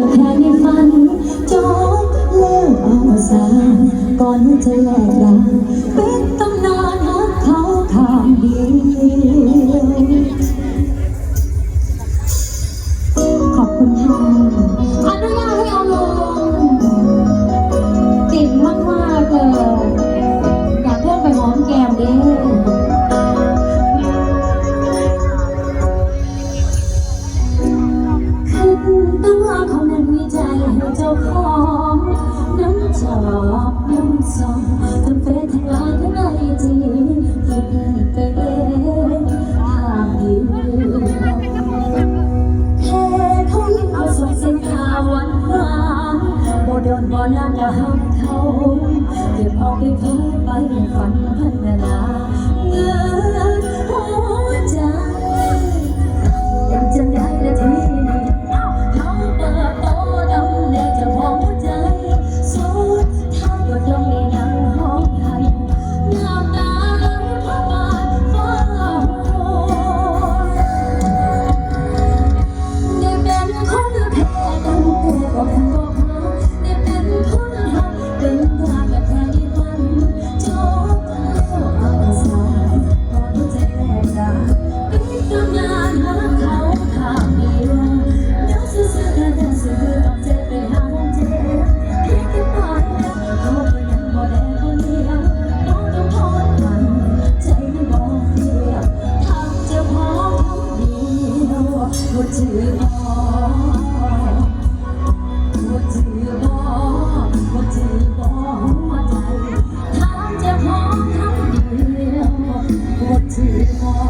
ก็แค่ในฝันจอดแล้วเอาสาก่อนจะแลกลาเป็น น้ำตาห้ามเขาเก็บเอาไปเพ้อไปฝันพันนา 最起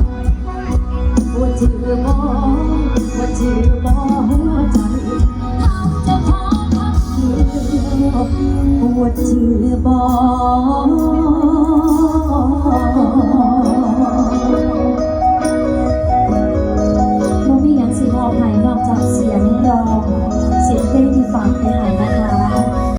เธอบอกว่าเธอบอกหัวใจเขาจะพอพักเธอบอกว่าเธอบอก